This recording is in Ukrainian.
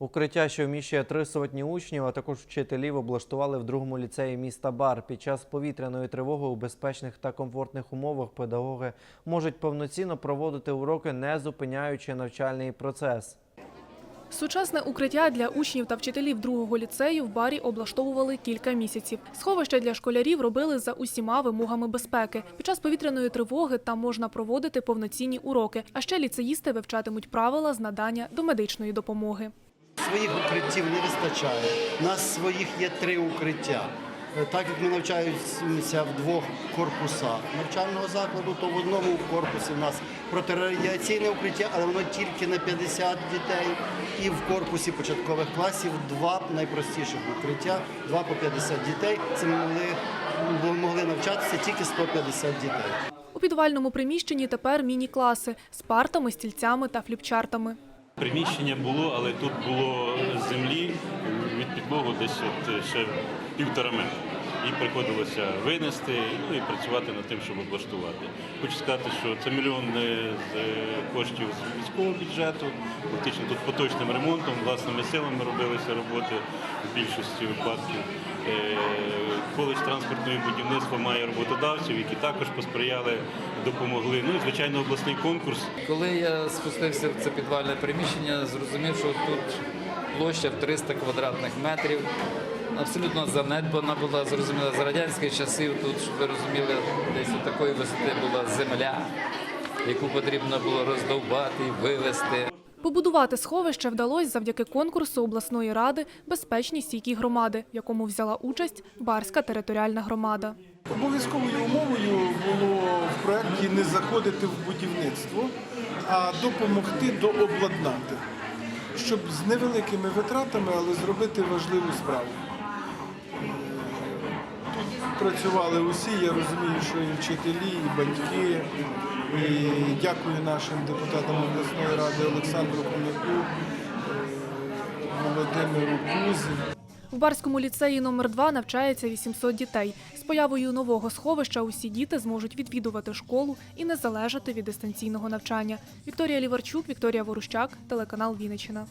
Укриття, що вміщує три сотні учнів, а також вчителів, облаштували в другому ліцеї міста Бар. Під час повітряної тривоги у безпечних та комфортних умовах педагоги можуть повноцінно проводити уроки, не зупиняючи навчальний процес. Сучасне укриття для учнів та вчителів другого ліцею в барі облаштовували кілька місяців. Сховище для школярів робили за усіма вимогами безпеки. Під час повітряної тривоги там можна проводити повноцінні уроки. А ще ліцеїсти вивчатимуть правила з надання домедичної допомоги. Своїх укриттів не вистачає. У нас своїх є три укриття. Е, Так як ми навчаємося в двох корпусах навчального закладу, то в одному корпусі в нас протирадіаційне укриття, але воно тільки на 50 дітей. І в корпусі початкових класів два найпростіших укриття, два по 50 дітей. Це могли, могли навчатися тільки 150 дітей. У підвальному приміщенні тепер міні-класи з партами, стільцями та фліпчартами. Приміщення було, але тут було землі від підлогу десь от ще півтора метра. І приходилося винести ну, і працювати над тим, щоб облаштувати. Хочу сказати, що це мільйон е, з коштів з військового бюджету. Фактично тут поточним ремонтом, власними силами робилися роботи в більшості випадків. Е, Коледж транспортного будівництва має роботодавців, які також посприяли, допомогли. Ну і звичайно обласний конкурс. Коли я спустився в це підвальне приміщення, зрозумів, що тут площа в 300 квадратних метрів. Абсолютно занедбана була, зрозуміло, з радянських часів тут, щоб ви розуміли, десь у такої висоти була земля, яку потрібно було роздовбати і вивезти. Побудувати сховище вдалося завдяки конкурсу обласної ради Безпечні стійкі громади, в якому взяла участь Барська територіальна громада. Обов'язковою умовою було в проєкті не заходити в будівництво, а допомогти дообладнати, щоб з невеликими витратами, але зробити важливу справу. Працювали усі, я розумію, що і вчителі, і батьки. І дякую нашим депутатам обласної ради Олександру Коняку, Володимиру Кузі. В Барському ліцеї номер 2 навчається 800 дітей. З появою нового сховища усі діти зможуть відвідувати школу і не залежати від дистанційного навчання. Вікторія Ліварчук, Вікторія Ворущак, телеканал Вінниччина.